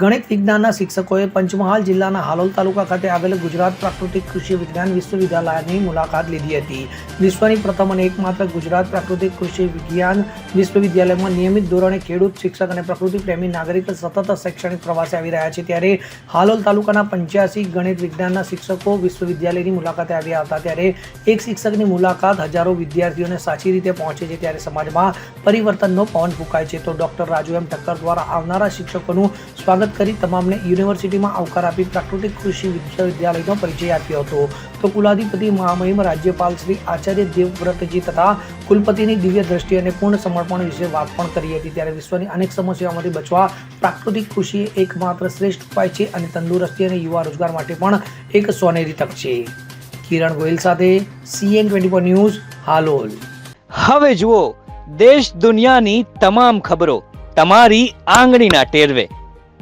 ગણિત વિજ્ઞાનના શિક્ષકોએ પંચમહાલ જિલ્લાના હાલોલ તાલુકા ખાતે આવેલ ગુજરાત પ્રાકૃતિક કૃષિ વિજ્ઞાન વિશ્વવિદ્યાલયની મુલાકાત લીધી હતી. વિશ્વની પ્રથમ અને એકમાત્ર ગુજરાત પ્રાકૃતિક કૃષિ વિજ્ઞાન વિશ્વવિદ્યાલયમાં નિયમિત ધોરણે ખેડૂત, શિક્ષક અને પ્રકૃતિ પ્રેમી નાગરિક સતત શૈક્ષણિક પ્રવાસે આવી રહ્યા છે. ત્યારે હાલોલ તાલુકાના પંચ્યાસી ગણિત વિજ્ઞાનના શિક્ષકો વિશ્વવિદ્યાલયની મુલાકાતે આવ્યા હતા. ત્યારે એક શિક્ષકની મુલાકાત હજારો વિદ્યાર્થીઓને સાચી રીતે પહોંચે છે. ત્યારે સમાજમાં પરિવર્તનનો પવન ફૂંકાય છે. તો ડોક્ટર રાજુ એમ ઠક્કર દ્વારા આવનારા શિક્ષકોનું સ્વાગત કરી તમામને યુનિવર્સિટીમાં આવકાર આપી પ્રાકૃતિક કૃષિ વિશ્વવિદ્યાલયનો પરિચય આપ્યો હતો. તો કુલાધિપતિ મહામહિમ રાજ્યપાલ શ્રી આચાર્ય દેવવ્રતજી તથા કુલપતિની દિવ્ય દ્રષ્ટિ અને પૂર્ણ સમર્પણ વિશે વાત પણ કરી હતી. ત્યારે વિશ્વની અનેક સમસ્યાઓમાંથી બચવા પ્રાકૃતિક કૃષિ એકમાત્ર શ્રેષ્ઠ ઉપાય છે અને તંદુરસ્તી અને યુવા રોજગાર માટે પણ એક સોનેરી તક છે. કિરણ ગોયલ સાથે CN twenty four news, Halol. હવે જુઓ, દેશ દુનિયાની તમામ ખબરો તમારી આંગળીના ટેરવે.